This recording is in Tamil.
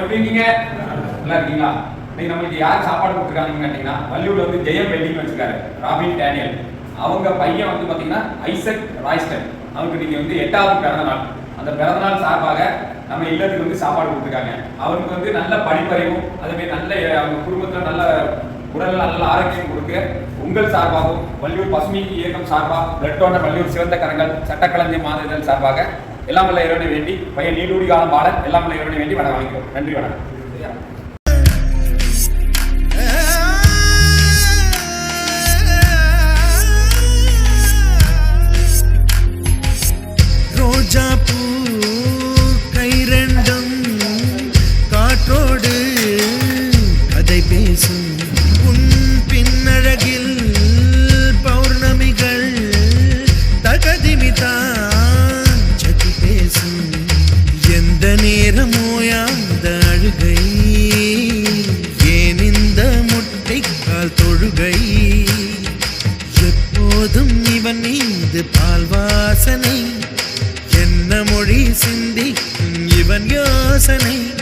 எப்படி இருக்கீங்க? நல்லா இருக்கீங்களா? இன்னைக்கு நம்மளுக்கு யார் சாப்பாடு கொடுத்துருக்காங்கன்னு கேட்டீங்கன்னா வள்ளியூர்ல வந்து ஜெயம் வெல்டிங் வச்சிருக்காரு ராபின் டேனியல். அவங்க பையன் வந்து பாத்தீங்கன்னா ஐசக் ராய்ஸ்டன். அவருக்கு நீங்க வந்து எட்டாவது பிறந்த நாள். அந்த பிறந்த நாள் சார்பாக நம்ம இல்லத்துக்கு வந்து சாப்பாடு கொடுத்துருக்காங்க. அவருக்கு வந்து நல்ல படிப்பறிவும் அதே நல்ல அவங்க குடும்பத்துல நல்ல உடல் நல்ல ஆரோக்கியம் கொடுக்க உங்கள் சார்பாகவும் வள்ளியூர் பசுமை இயக்கம் சார்பாக பிளட் டோனர் வள்ளியூர் சிவந்த கரங்கள் சட்டக்கலைஞர் மாதிரிகள் சார்பாக எல்லாம் வல்ல இறைவனை வேண்டி பையன் நீடூடி காலம் பாட எல்லாம் வல்ல இறைவனை வேண்டி வணக்கம் நன்றி வணக்கம் சரியா? போதும் இவன் மீது பால் வாசனை. என்ன மொழி சிந்தி இவன் யோசனை.